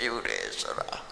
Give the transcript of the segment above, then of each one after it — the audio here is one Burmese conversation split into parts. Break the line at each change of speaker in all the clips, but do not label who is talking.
မြူ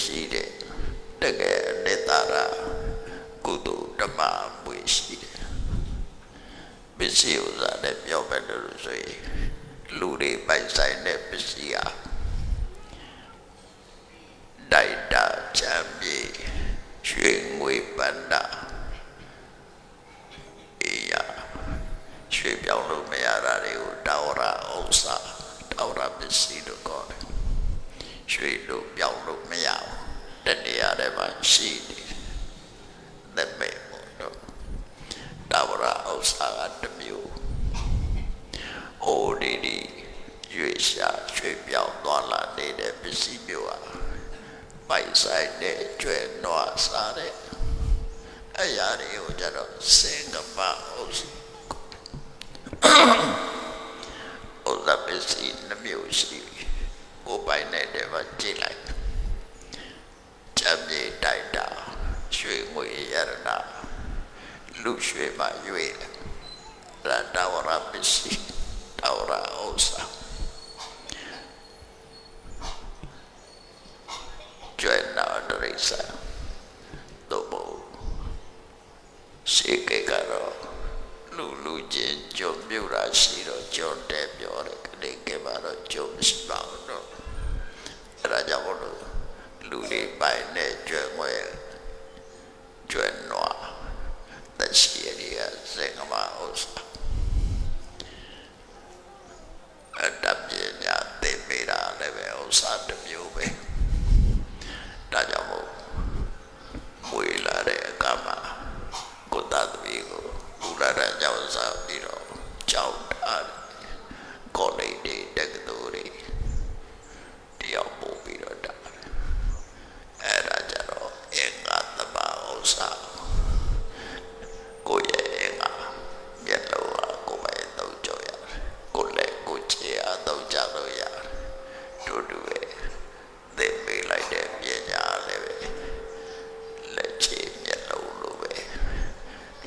ရှိတဲ့တကယ်လက်တာရာကုသိုလ်ဓမ္မမွေရှိတယ်ပစ္စည်းဥစ္စာနဲ့ပြောမယ်လို့ဆိုရင်လူတွေပိုင်ဆိုင်တဲ့ပစ္စည်းဟာ ရွှေလို့ပြောင်းလို့မရဘူးတနေရာထဲမှာရှိနေတယ်သက်မဲ့ပေါ့တော့တာဝရဥစ္စာကတစ်မျိုးအိုဒီဒီရွေရှာရွှေပြောင်းသွားလာနေတဲ့ပစ္စည်းမျိုးဟာပိုက်ဆိုင်တဲ့ကျွဲနွားစားတဲ့အရာတွေကိုကြတော့စင်ကပါဥစ္စာဥစ္စာပစ္စည်းနှမျိုးရှိပြီ ကိုယ်ပိုင်နေတဲ့မှာကြည့်လိုက်ကြံပြေတိုက်တာရွှေငွေရတနာလူရွှေမှာရွေတယ်ဒါတာဝရပစ္စည်းတာဝရဥစ္စာကျွဲနာဒရိစာတို့ဘောရှိကေကတော့လူလူချင်းကြုံ ပြူတာရှိတော့ကြုံတယ်ပြောတယ်ခလေးကမှာတော့ကြုံမရှိပါဘူးတော့အဲဒါကြောင့်မို့လို့လူတွေပိုင်တဲ့ကျွဲငွေကျွဲနွားတရှိရည်ကစေကမဥစ္စာအတပညာသိပေတာလည်းပဲဥစ္စာတစ်မျိုးပဲဒါကြောင့်မို့မွေလာတဲ့အခါမှာကိုယ်သားသမီးကိုဘူလာရကြောင့်စားပြီးတော့ကြောက်တာကောလိပ်တွေတက္ကသိုလ်တွေတယောက်ပို့ပြီးတော့တာအဲ့ဒါကြတော့အင်္ဂါတဘာဥစ္စာကိုယ့်ရဲ့အင်္ဂါမျက်လုံးဟာကိုယ်ပဲသုံးကြရတယ်ကိုယ်လည်းကိုယ်ချေအားသုံးကြလို့ရတယ်တို့တူပဲသိပေးလိုက်တဲ့ပညာလည်းပဲလက်ချေမျက်လုံးလိုပဲ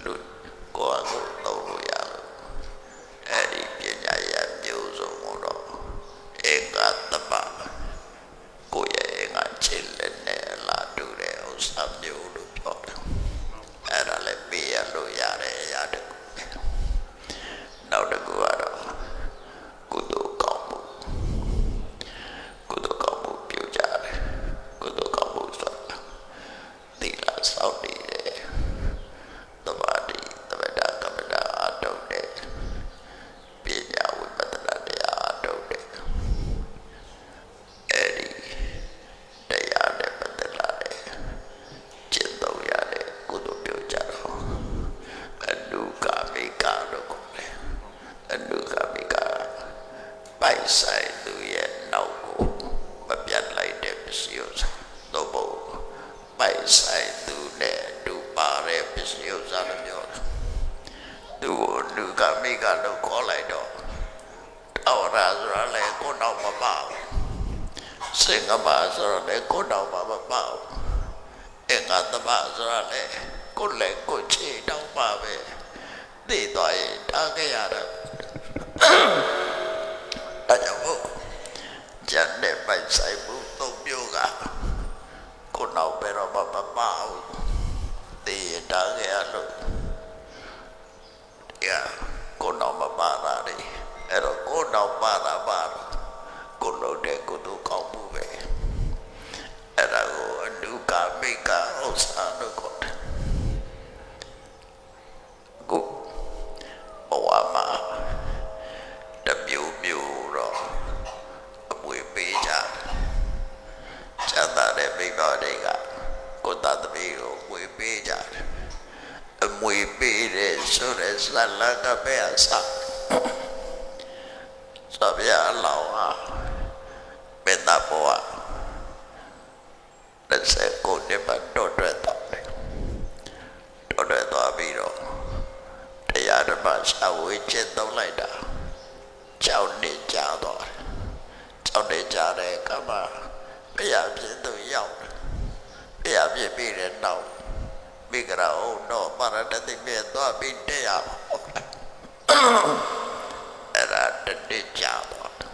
လူကိုယ်ကိုယ်သုံးလို့ရလို့အဲ့ဒီပညာရမျိုးစုံကိုတော့အင်္ဂါတဘာကိုယ့်ရဲ့အင်္ဂါချေလက်နဲ့လာတူတဲ့ဥစ္စာမျိုးလို့ပြောတယ်အဲ့ဒါလည်းပေးရလို့ရတဲ့အရာတစ်ခုပဲနောက်တစ်ခုကတော့ကုသိုလ်ကောင်းမှုကုသိုလ်ကောင်းမှုပြုကြတယ်ကုသိုလ်ကောင်းမှုဆိုတာသီ လ ကိုယ်လည်းကိုယ်ချေတော့ပါပဲသိသွားရင်တားခဲ့ရတော့အဲ့ကြောင့်မို့ကျန်တဲ့ပိုက်ဆိုင်မှုသုံးမျိုးကကိုယ်တော့ဘယ်တော့မှမပါဘူးသိရင်တားခဲ့ရလို့တရားကိုယ်တော့မပါတာလေအဲ့တော့ကိုယ်တော့ပါတာပါတော့ကိုယ်လို့တဲ့ကုသိုလ်ကောင်းမှုပဲအဲ့ဒါကိုအဒုက္ခမိကဥစ္စာလို့ခေါ်တယ်ကို ဘဝမှာတမျိုးမျိုးတော့အမွေပေးကြတယ်ချမ်းသာတဲ့မိဘတွေကကိုယ်သားသမီးကိုဝေပေးကြတယ်အမွေပေးတဲ့ဆိုတဲ့ဇလန်ကပဲအစသဗျာလောင်ဟာမေတ္တာဘဝလက်ဆက်ကိုနှစ်ပတ်တော့တွဲတော့တယ်တော့တွဲသွားပြီးတော့တရားဓ မ္မရှာဝေကျင့်သုံးလိုက်တာကြောက်နေကြတော့တယ်ကြောက်နေကြတဲ့ကမ္ဘာဘုရားပြည့်သူရောက်တယ်ဘုရားပြည့်ပြီးတဲ့နောက်မိဂရာအောင်တော့ပါရတတိမြေသွားပြီးတရားဟောတယ်အဲ့ဒါတတိကြတော့တယ်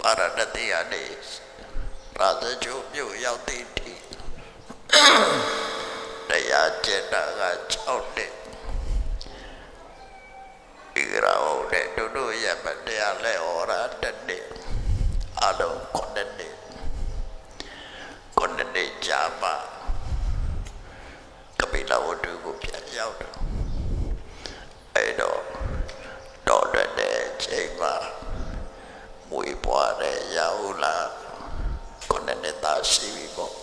ပါရတတိရနေရာဇကျိုးမြို့ရောက်တဲ့ဒီတရားကျင့်တာက6နှစ် တဲ့တို့တို့ရမတရားလဲဟောတာတစ်နှစ်အလုံး9နှစ်9နှစ်ကြာပါကပိလဝတ္ထုကိုပြန်ရောက်တယ်အဲ့တော့တော်တဲ့ချိန်မှာမွေးပွားတဲ့ရာဟုလာကိုယ်နဲ့တာရှိပြီပေါ့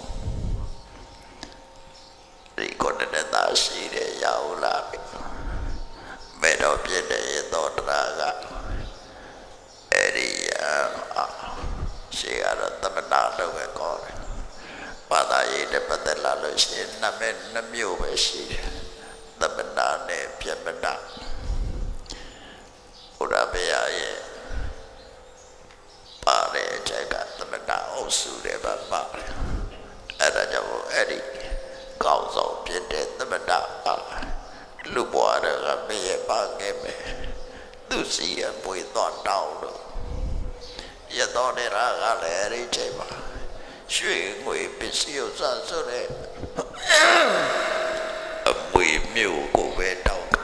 ဒီကိုယ်နဲ့တာရှိတဲ့ရာဟုလာပဲမဲ တော်ပြည့်တဲ့သောတရာကအဲ့ဒီအာရှေ့ကတော့သမဏလို့ပဲခေါ်တယ်ဘာသာရေးနဲ့ပတ်သက်လာလို့ရှိရင်နမဲနှမျိုးပဲရှိတယ်သမဏနဲ့ပြမဏဘုရားဗျာရဲ့ပါတဲ့အချက်ကသမဏအုပ်စုတွေပါပါတယ်အဲ့ဒါကြောင့်အဲ့ဒီကောင်းဆောင်ဖြစ်တဲ့သမဏပါ လူဘွားတွေကမရပါခဲ့မယ်သူစီရပွေတော့တောင်းလို့ရတော့တဲ့ရာကလည်းအဲ့ဒီချိန်မှာရွှေငွေပစ္စည်းဥစ္စာဆိုတဲ့အမွေမျိုးကိုပဲတောင်းတာ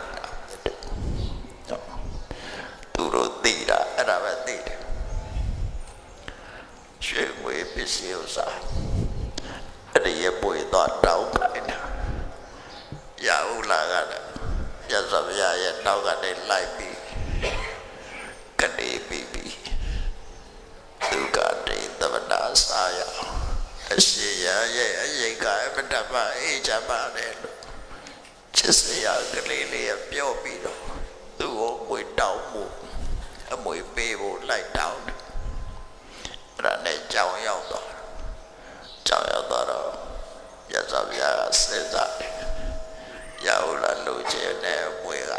သူတို့သိတာအဲ့ဒါပဲသိတယ်ရွှေငွေပစ္စည်းဥစ္စာအဲ့ဒီရပွေတော့တောင်းခိုင်းတာရဟုလာကလည်းရသဗျာရဲ့နောက်ကနေလိုက်ပြီးကနေပြီးပြီးသူကတည်းသမနာစာရအ ရှိရရဲ့အရေးကအမတ္တမအေးချပါတယ်လို့ချစ်စရာကလေးလေးပြောပြီးတော့သူ့ကိုမွေတောင်းမှုအမွေပေးဖို့လိုက်တောင်းတယ်အဲ့ဒါနဲ့ကြောင်ရောက်တော့ကြောင်ရောက်တော့ရသဗျာကစဉ်းစားတယ်ရဟုလာလူချင်တဲ့အမွေက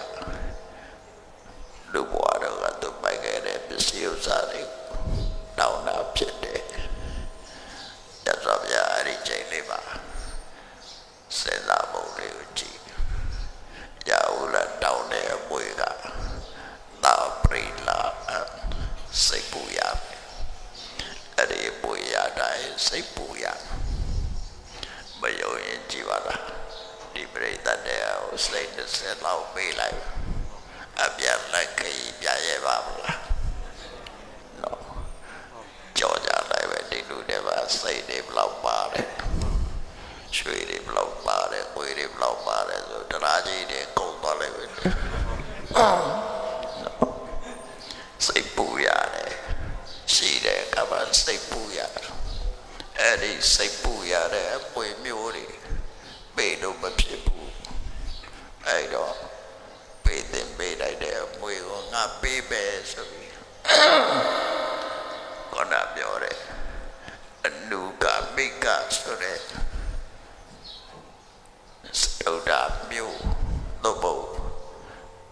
လူဘွားတော့ကသူပိုက်ခဲ့တဲ့ပစ္စည်းဥစ္စာတွေတော ရတိုင်းစိတ်ပူရမယုံရင်ကြည့်ပါလားဒီပရိသတ်တွေကိုစိတ်တစ်စက်လောက်ပေးလိုက်အပြန်လက်ကြီးပြရဲပါမလားနော်ကြော်ကြလိုက်ပဲဒီလူတွေပါစိတ်တွေဘလောက်ပါတယ်ရွှေတွေဘလောက်ပါတယ်ငွေတွေဘလောက်ပါတယ်ဆိုတရားကြီးတွေကုန်သွားလိုက်ပဲစိတ်ပူရတယ်ရှိတယ်ကမ္ဘာစိတ်ပူရတယ် အဲ့ဒီစိတ်ပူရတဲ့အပွေမျိုးတွေပေးလို့မဖြစ်ဘူးအဲ့တော့ပေးတင်ပေးလိုက်တဲ့အမွေကိုငါပေးပဲဆိုပြီးခေါင်းပြောတယ်အနုကမိကဆိုတဲ့စတုဒ္ဓမျိုးသို့မဟုတ်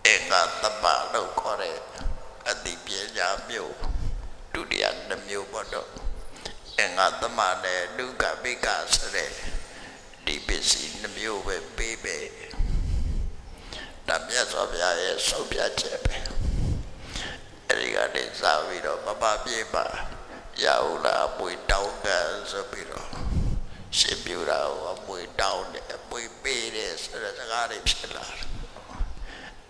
အင်္ဂသမလို့ခေါ်တဲ့အတိပညာမျိုးဒုတိယနှစ်မျိုးပေါ့တော့ အင်္ဂသမနဲ့ဒုက္ခမိကဆိုတဲ့ဒီပစ္စည်းနှမျိုးပဲပေးပဲဒါမြတ်စွာဘုရားရဲ့ဆုံးဖြတ်ချက်ပဲအဲဒီကနေစပြီးတော့မမပြေပါရဟုလားအမွေတောင်းတယ်ဆိုပြီးတော့ရှင်ပြူတာကိုအမွေတောင်းတယ်အမွေပေးတယ်ဆိုတဲ့စကားတွေဖြစ်လာတယ်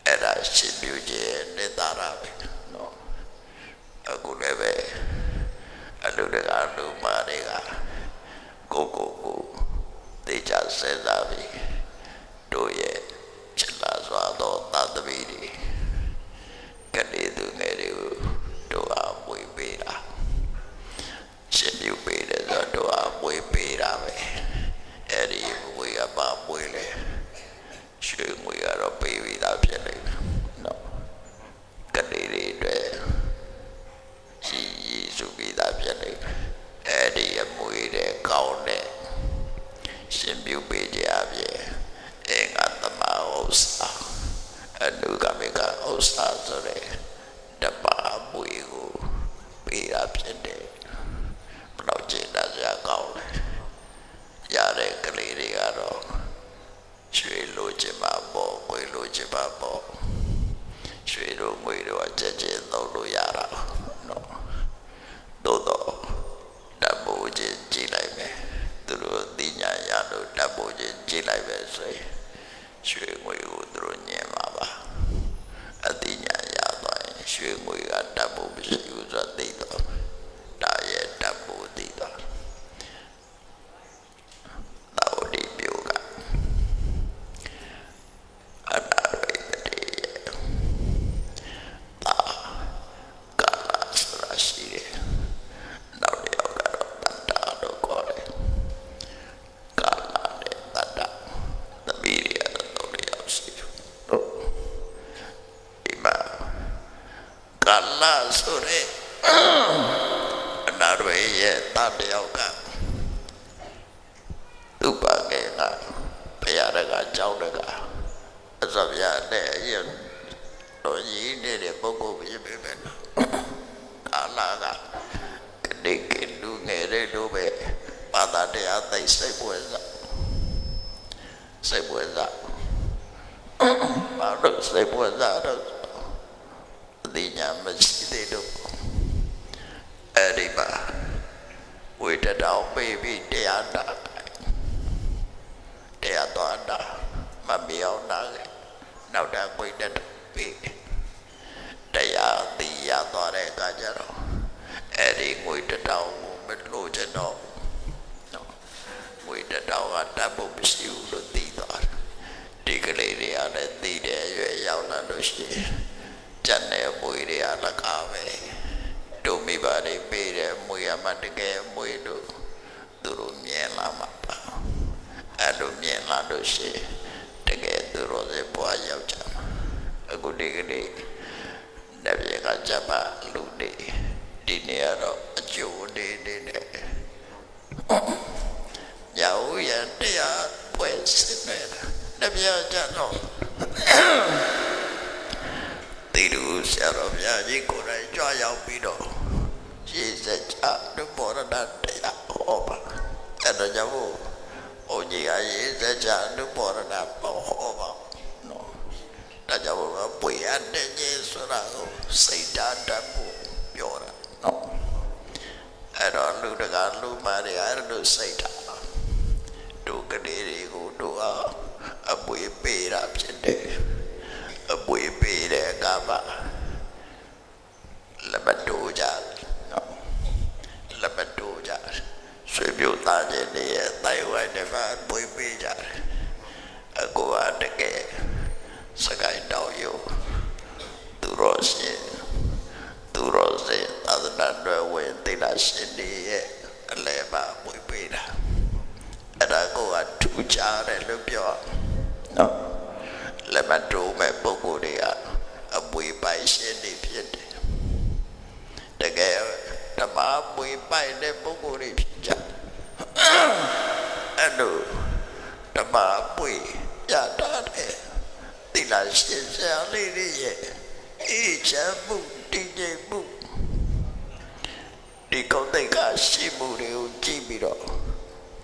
အဲ့ဒါရှင်ပြူခြင်းနေတာရပဲနော်အခုလည်းပဲ အလူတကာလူမာတွေကကိုကိုကိုတေချာစဲစားပြီးတို့ရဲ့ ကျသုံးလို့ရတာနော်သို့တော့ တတ်ဖို့ချင်းကြည့်လိုက်မယ်သူတို့အသိဉာဏ်ရလို့တတ်ဖို့ချင်းကြည့်လိုက်ပဲဆိုရင်ရွှေငွေကိုသူတို့ညင်ပါပါအသိဉာဏ်ရသွားရင်ရွှေငွေကတတ်ဖို့မရှိဘူးဆိုတော့သိတော့ဒါရဲ့တတ်ဖို့သိတော့သာဝတိပြုကအနာရိတတိရဲ့သာကာလဆိုတာရှိတယ်နောက်တစ်ယောက်ကတော့တတ္တာလို့ခေါ်တယ်ကာလနဲ့တတ္တာသမီးတွေကတော့သုံးတစ်ယောက်ရှိတယ်ဟုတ်ဒီမှာ ကာလဆိုတဲ့အနာရိရဲ့တတစ်ယောက်ကသူ့ပါငယ်ကဘုရားတကကြောင်းတကအစဗျာနဲ့အရင်တော့ရင်းနေတဲ့ပုဂ္ဂိုလ်ဖြစ်ပေမဲ့လို့ကာလကကနေကလူငယ်တဲ့လူပဲဘာသာတရားသိစိတ်ပွဲစားစိတ်ပွဲစားဘာလို့စိတ်ပွဲစားတော့အဒီညာမရှိသေးတော့အဲ့ဒီမှာဝိတတောင် ပေးပြီးတရားနာတရားတော်နာမမြောင်းနာလေနောက်တာဝိတတောပေးတရားသိရသွားတဲ့အခါကျတော့အဲ့ဒီငွေတစ်တောင်ကိုမလို့ချင်တော့နော်ငွေတစ်တောင်ကတတ်ဖို့မရှိဘူးလို့သိသွားတယ်ဒီကလေးတွေကလည်းသိတဲ့အရွယ်ရောက်လာလို့ရှိရင်ကြက်တဲ့မွေတွေကလည်းကားပဲတို့မိဘတွေပေးတဲ့မွေရမှတကယ်မွေလို့ သူတို့မြင်လာမှာပါအဲ့လိုမြင်လာလို့ရှိရင်တကယ်သူတို့တွေဘွားရောက်ကြမှာအခုဒီကလေးတပြည့်ကကြပါလူတွေဒီနေ့ကတော့အကျိုးနေနေနဲ့ညာဦးရတရားပွဲစစ်နေတာတပြည့်ကြတော့တီလူဆရာတော်ဘုရားကြီးကိုယ်တိုင်ကြွရောက်ပြီးတော့ရှေ့ဆက်ချဒုဘောရဒတရားဟောပါအဲ့ တော့ကြောင့်ဘုန်းကြီးကရေးဆက်ချဒုဘောရဒပေါ်ဟောပါနော်ဒါကြောင့်မို့လို့ပွေရတဲ့ကြီးဆိုတာကိုစိတ်ဓာတ်တတ်ဖို့ပြောတာနော်အဲ့တော့လူတကာလူမာတွေအဲ့လိုစိတ်ဓာတ်တို့ကလေးတွေကိုတို့အားအပွေပေးတာဖြစ်တယ်အပွေပေးတဲ့အခါမှာလက်မတို့ကြနော်လက်မတို့ကြ ဆွေမျိုးသားချင်းတွေရဲ့တိုင်ဝမ်တွေမှာပွေပေးကြတယ်အကူအတကယ်စကိုင်းတောင်ယိုသူရောရှင်သူရောစင်သာသနာ့တော်ဝင်တိလာရှင်တွေရဲ့အလဲပါဝေပေးတာအဲ့ဒါကိုကထူကြတယ်လို့ပြောနော်လက်မတိုးမဲ့ပုဂ္ဂိုလ်တွေကအပွေပိုင်ရှင်တွေဖြစ်တယ်တကယ်ဓမ္မပွေပိုင်တဲ့ပုဂ္ဂိုလ်တွေဖြစ်ကြ အဲ့လိုဓမ္မပွေရတာတဲ့တိလာရှင်ဆရာလေးတွေရဲ့အေးချမ်းမှုတည်ငြိမ်မှုဒီကောင်းတဲ့ကရှိမှုတွေကိုကြည့်ပြီးတော့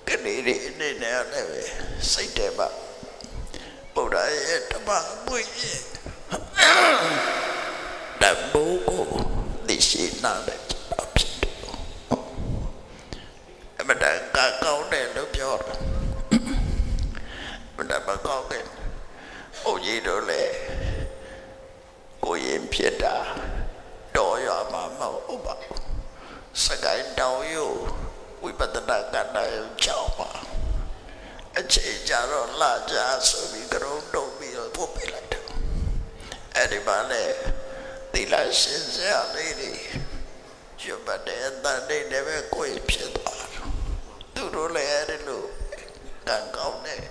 ကနေတွေအနေနဲ့လည်းပဲစိတ်တယ်ပါဗုဒ္ဓရဲ့ဓမ္မပွင့်ရဲ့တဘူကိုသိရှိနာတဲ့ တော့လာကြဆိုပြီးကရုံတုံပြီးတော့ပို့ပေးလိုက်တယ်အဲ့ဒီမှာလေသီလရှင်စရာလေးတွေရွတ်ပတ်တဲ့အတန်လေးတွေပဲကိုယ်ဖြစ်သွားတယ်သူတို့လည်းအဲ့ဒီလိုကံကောင်းတယ်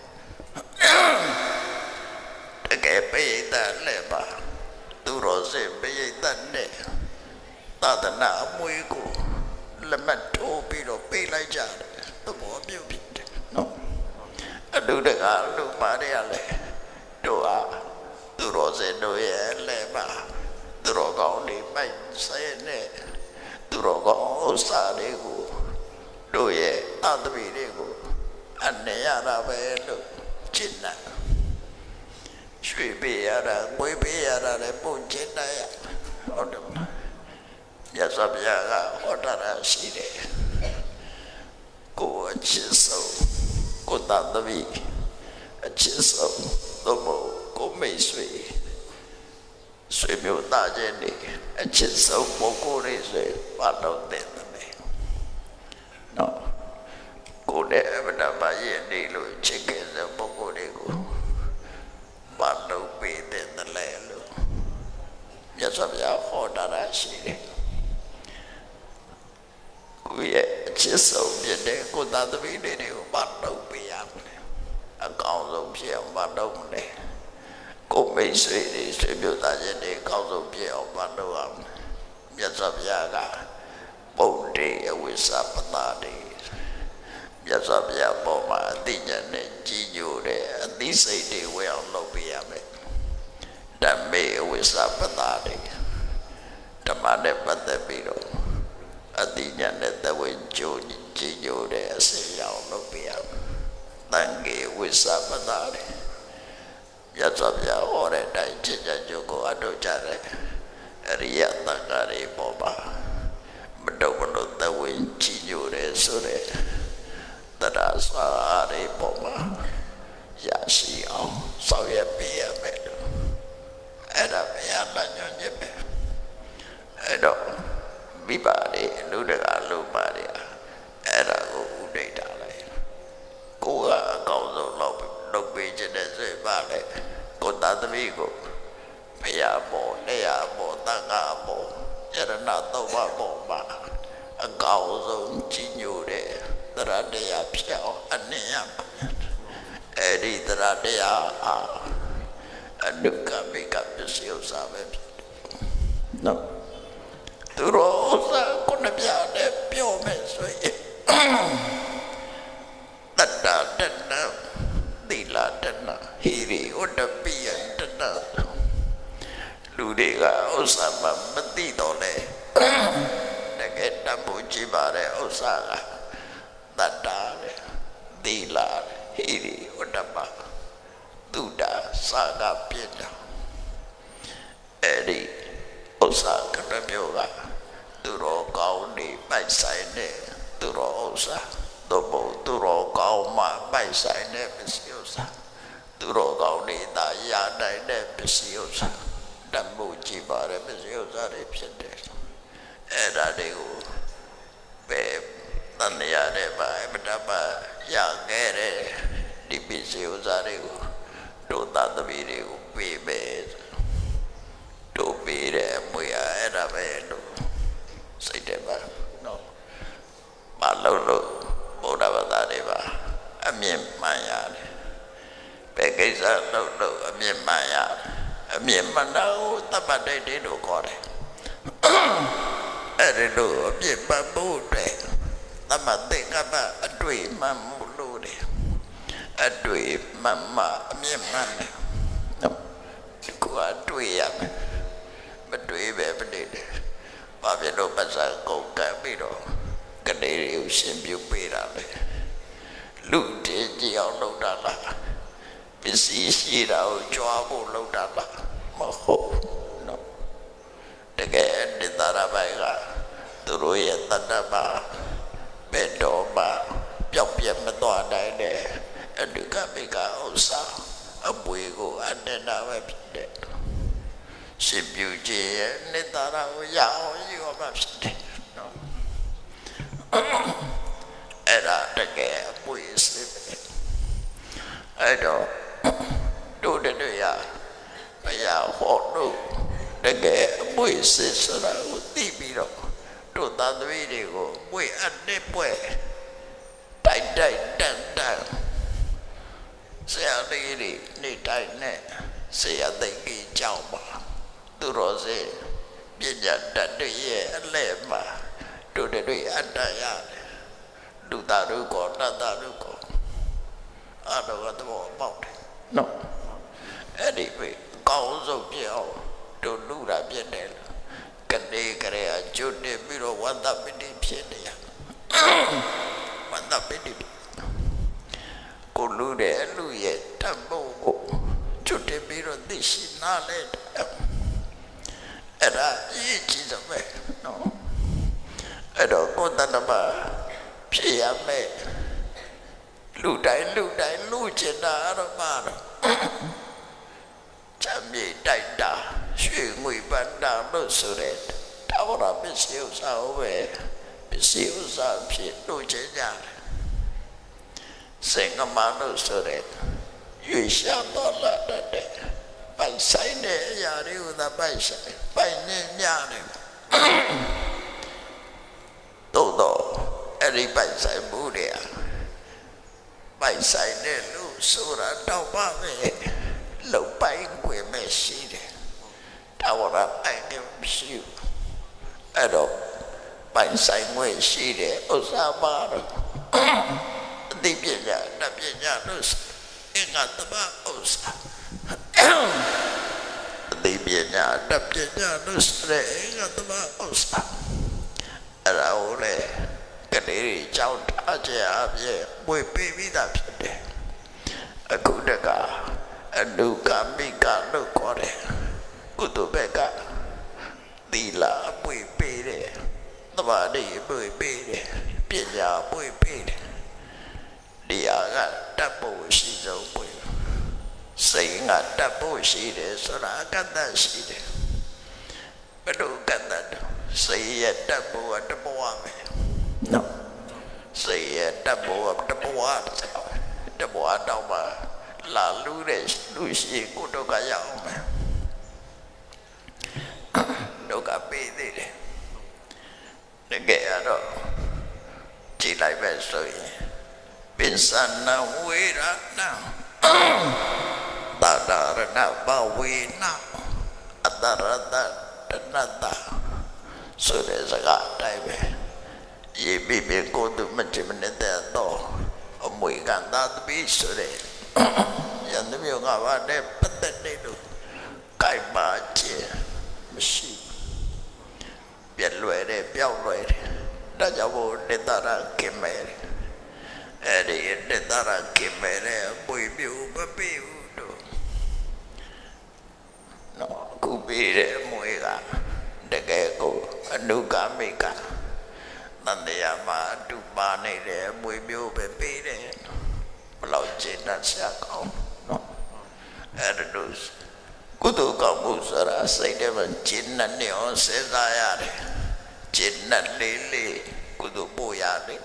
တကယ်ပိဋကလည်းပါသူတော်စင်ပိဋကနဲ့သာသနာအမွေကိုလက်မှတ်ထိုးပြီးတော့ပေးလိုက်ကြတယ်သဘောပြုဖြစ်တယ်နော် အတူတကားလူမာတွေကလည်းတို့ဟာသူတော်စင်တို့ရဲ့လည်းပါသူတော်ကောင်းတွေပိုက်ဆဲနဲ့သူတော်ကောင်းဥစ္စာတွေကိုတို့ရဲ့အသပိတွေကိုအနေရတာပဲလို့ချစ်နာရွှေပေးရတာငွေပေးရတာလည်းပုံချစ်နိုင်ရဟုတ်တယ်မလားမြတ်စွာဘုရားကဟောတာရှိတယ်ကိုယ်အချစ်ဆုံး ကိုယ်သားသမီးအချစ်ဆုံးသို့မဟုတ်ကိုယ်မိတ်ဆွေဆွေမျိုးသားချင်းတွေအချစ်ဆုံးပုဂ္ဂိုလ်တွေဆိုရင်ဘာလို့တဲ့တယ်နော်ကိုယ်နဲ့အမနာပါရဲ့နေလို့ချစ်ခဲ့တဲ့ပုဂ္ဂိုလ်တွေကိုဘာလို့ပေးတဲ့လဲလို့မြတ်စွာဘုရားဟောတာရှိတယ်ကိုယ့်ရဲ့အချစ်ဆုံးဖြစ်တဲ့ကိုယ်သားသမီးလေးတွေကိုမတော့ မြတ်စွာဘုရားကပုံတေအဝိသပတာတွေမြတ်စွာဘုရားပေါ်မှာအသိဉာဏ်နဲ့ကြီးညိုတဲ့အသိစိတ်တွေဝေအောင်လုပ်ပေးရမယ်ဓမ္မေအဝိသပတာတွေဓမ္မနဲ့ပတ်သက်ပြီးတော့အတိညာနဲ့တဝေကြိုးကြည်ညိုတဲ့အစေရောက်လုပ်ပြရမယ်။တန်ကေဝိသပတာလေ။မြတ်စွာဘုရားဟောတဲ့အတိုင်းချစ်ကြကြိုးကိုအထုတ်ကြတယ်။ အရိယတန်ဃာတွေပေါ်ပါမတော်မလို့တဝေကြည်ညိုတဲ့ဆိုတဲ့တရားစာတွေပေါ်မှာရရှိအောင်ဆောင်ရွက်ပေးရမယ်လို့အဲ့ဒါဘုရားလမ်းညွှန်ချက်ပဲအဲ့တော့မိဘတွေလူတကာလူပါတွေအဲ့ဒါကိုဥဒိတ်တာလေကိုကအကောင်းဆုံးလုပ်လုပ်ပေးခြင်းနဲ့ဆိုပါလေကိုသားသမီးကို ဖရာပေါ်နေရာပေါ်တန်ခါပေါ်ယရဏတော့ဘပေါ်မှာအကောင်းဆုံးကြီးညိုတဲ့သရတရားဖြစ်အောင်အနည်းရမှာအဲ့ဒီသရတရားအာအနုကမိကပစ္စည်းဥစ္စာပဲဖြစ်တယ်နော်သူတို့ဥစ္စာကိုနှပြနဲ့ပြောမယ်ဆိုရင်တတ္တတနသီလတနဟိရိဥဒ္ဒပိယတန လူတွေကဥစ္စာမမသိတော့လေတကယ်တတ်ဖို့ကြည့်ပါတဲ့ဥစ္စာကတတ္တလေသီလဟိရိဥဒ္ဒပသုဒ္ဓစာကပြည့်တယ်အဲ့ဒီဥစ္စာကတမျိုးကသူတော်ကောင်းနေပိုက်ဆိုင်တဲ့သူတော်ဥစ္စာသို့မဟုတ်သူတော်ကောင်းမှပိုက်ဆိုင်တဲ့ပစ္စည်းဥစ္စာသူတော်ကောင်းနေတာရနိုင်တဲ့ပစ္စည်းဥစ္စာ တတ်မှုကြည့်ပါတဲ့ပစ္စည်းဥစ္စာတွေဖြစ်တယ်အဲ့ဒါတွေကိုပဲတန်ရတဲ့ပါအမတပါရခဲ့တဲ့ဒီပစ္စည်းဥစ္စာတွေကိုတို့သတ္တဗီတွေကိုပေးပဲတို့ပေးတယ်မွေရအဲ့ဒါပဲလို့စိတ်တယ်ပါနော်မလုံးလို့ဘုရားဘာသာတွေပါအမြင့်မှန်ရတယ်ဘယ်ကိစ္စလုံးလို့အမြင့်မှန်ရတယ် အမြင့်မှန်တော့တပ္ပတိတ်တွေလို့ခေါ်တယ်အဲ့ဒီလိုအမြင့်မှန်ဖို့တဲ့တမ္မသင်္ကပ္ပအတွေ့မှန်မှုလို့တယ်အတွေ့မှန်မှအမြင့်မှန်တယ်နော်ဒီကွာတွေ့ရမယ်မတွေးပဲမနေတယ်။ဘာဖြစ်လို့ပတ်စံကုန်ကပ်ပြီးတော့ကနေတွေကိုရှင်ပြုတ်ပေးတာလဲ။လူတည်ကြည့်အောင်လုပ်တာလား။ ပစ္စည်းရှိတာကိုကြွားဖို့လုပ်တာလား။မဟုတ်ဘူးနော်။တကယ်ဒီသာရပိုင်ကသူတို့ရဲ့တဏ္ဍမှာဘယ်တော့မှပျောက်ပြတ်မသွားနိုင်တဲ့အဒုက္ခမိကဥစ္စာအပွေကိုအတ္တနာပဲဖြစ်တယ်ရှင်ပြုခြင်းရဲ့နိတ္တရာကိုရအောင်ယူရမှာဖြစ်တယ်နော်အဲ့ဒါတကယ်အပွေစစ်ပဲအဲ့တော့ တို့တွေရဘုရားဟောလို့တကယ်အမွေစစ်ဆိုတာကိုသိပြီးတော့တို့သားသမီးတွေကိုမွေအပ်တဲ့ပွဲတိုက်တိုက်တန်တန်ဆရာလေးတွေနေတိုင်းနဲ့ဆရာသိကြီးကြောင်းပါသူတော်စင်ပညာတတ်တွေရဲ့အလဲမှာတို့တွေအတ္တရတယ်လူသားတို့ကောနတ်သားတို့ကောအဲ့တော့ကတော့ပေါက်တယ် နော်အဲ့ဒီပဲကောင်းဆုံးပြအောင်တို့လူတာပြည့်တယ်လို့ကနေကြရအကျွတ်နေပြီးတော့ဝန္တပိတိဖြစ်နေရဝန္တပိတိကိုလူတဲ့လူရဲ့တတ်ဖို့ကိုကျွတ်တယ်ပြီးတော့သိရှိနားလဲအဲ့ဒါအရေးကြီးဆုံးပဲနော်အဲ့တော့ကိုယ်တဏ္ဍမဖြစ်ရမယ် လူတိုင်းလူတိုင်းလူကျင်တာတော့ပါတော့ချမ်းမြေတိုက်တာရွှေငွေပန်းတာလို့ဆိုတဲ့တာဝရပစ္စည်းဥစ္စာဟောပဲပစ္စည်းဥစ္စာဖြစ်လူကျင်ကြတယ်စင်ကမလို့ဆိုတဲ့ရွှေရှာတော်လာတဲ့ပိုင်ဆိုင်တဲ့အရာတွေကိုသာပိုင်ဆိုင်ပိုင်နေညတယ်သို့တော့အဲ့ဒီပိုင်ဆိုင်မှုတွေอ่ะ ပိုင်ဆိုင်တဲ့လူဆိုတာတော့ပါပဲလုံပိုင်ွယ်မဲ့ရှိတယ်တာဝရပိုင်နေမရှိဘူးအဲ့တော့ပိုင်ဆိုင်ွယ်ရှိတယ်ဥစ္စာပါတော့အသိပညာတပညာလို့အင်္ဂတမဥစ္စာအသိပညာတပညာလို့ဆိုတဲ့အင်္ဂတမဥစ္စာအဲ့ဒါကို လေကလေးတွေကြောင်းထားကြအပြည့်ဝေပေးပြီးသားဖြစ်တယ်အခုတကအနုကမိကလို့ခေါ်တယ်ကုသဘက်ကသီလာပွေပေးတယ်သဘာဝတွေပွေပေးတယ်ပညာပွေပေးတယ်တရားကတတ်ဖို့ရှိဆုံးပွေစိတ်ကတတ်ဖို့ရှိတယ်ဆိုတာအကတ္တရှိတယ်ဘယ်လိုကတ္တတော့စိတ်ရတတ်ဖို့တဘဝပဲ နော်စိတ်ရတတ်ဖို့တဘဝတဘဝတော့မှလာလူတဲ့လူရှိကိုတော့ကရအောင်မယ်တော့ကပေးသေးတယ်တကယ်တော့ကြည်လိုက်ပဲဆိုရင်ပင်စနာဝေရဏတာဒရဏဘဝေနအတရတတနတဆိုတဲ့စကားအတိုင်းပဲ ရေပြပြကိုသူမချင်မနေတဲ့တော့အမွေကန်သာတပိဆိုတဲ့ယန္တမျိုးကဘာနဲ့ပတ်သက်နေလို့ကြိုက်ပါခြင်းမရှိပြက်လွယ်တယ်ပျောက်လွယ်တယ်ဒါကြောင့်ဘုနှစ်သာရကင်မယ်အဲ့ဒီနှစ်သာရကင်မယ်တဲ့ပွေမျိုးမပေးဘူးတို့နော်ခုပေးတဲ့အမွေကတကယ်ကိုအနုကာမိက တန်တရားမှာအတူပါနေတဲ့အမွေမျိုးပဲပေးတယ်ဘလောက်ကျင့်တတ်ရှာကောင်းနော်အဲ့ဒါကုသိုလ်ကောင်းမှုဆိုတာစိတ်ထဲမှာကျင့်နဲ့နေအောင်စဉ်းစားရတယ်ကျင့်နဲ့လေးလေးကုသိုလ်ပို့ရတယ်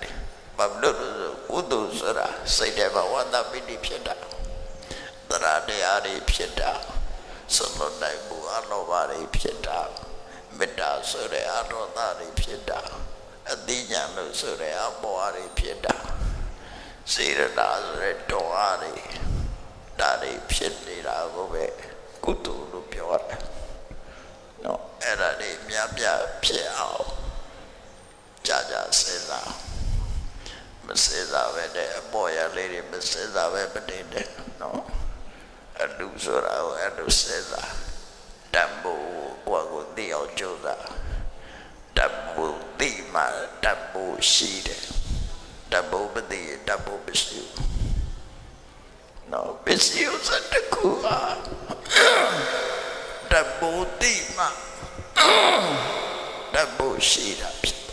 ဘာလို့လဲဆိုကုသိုလ်ဆိုတာစိတ်ထဲမှာဝန္တာပိတိဖြစ်တာတရားတရားတွေဖြစ်တာစလုံးနိုင်မှုအလောဘတွေဖြစ်တာမေတ္တာဆိုတဲ့အရောသတွေဖြစ်တာ အသိဉာဏ်လို့ဆိုတဲ့အပေါ်အားတွေဖြစ်တာစေရနာဆိုတဲ့တော်အားတွေဒါတွေဖြစ်နေတာကိုပဲကုသိုလ်လို့ပြောရတယ်နော်အဲ့ဒါတွေများပြဖြစ်အောင်ကြာကြာစဉ်းစားမစဉ်းစားပဲတဲ့အပေါ်ရလေးတွေမစဉ်းစားပဲမနေနဲ့နော်အလူဆိုတာကိုအလူစဉ်းစားတတ်ဖို့ကိုယ့်ကိုသိအောင်ကြိုးစား တတ်ဖို့သိမှတတ်ဖို့ရှိတယ်တတ်ဖို့မသိရင်တတ်ဖို့မရှိဘူးနော်ပစ္စည်းဥစ္စာတစ်ခုဟာတတ်ဖို့သိမှတတ်ဖို့ရှိတာဖြစ်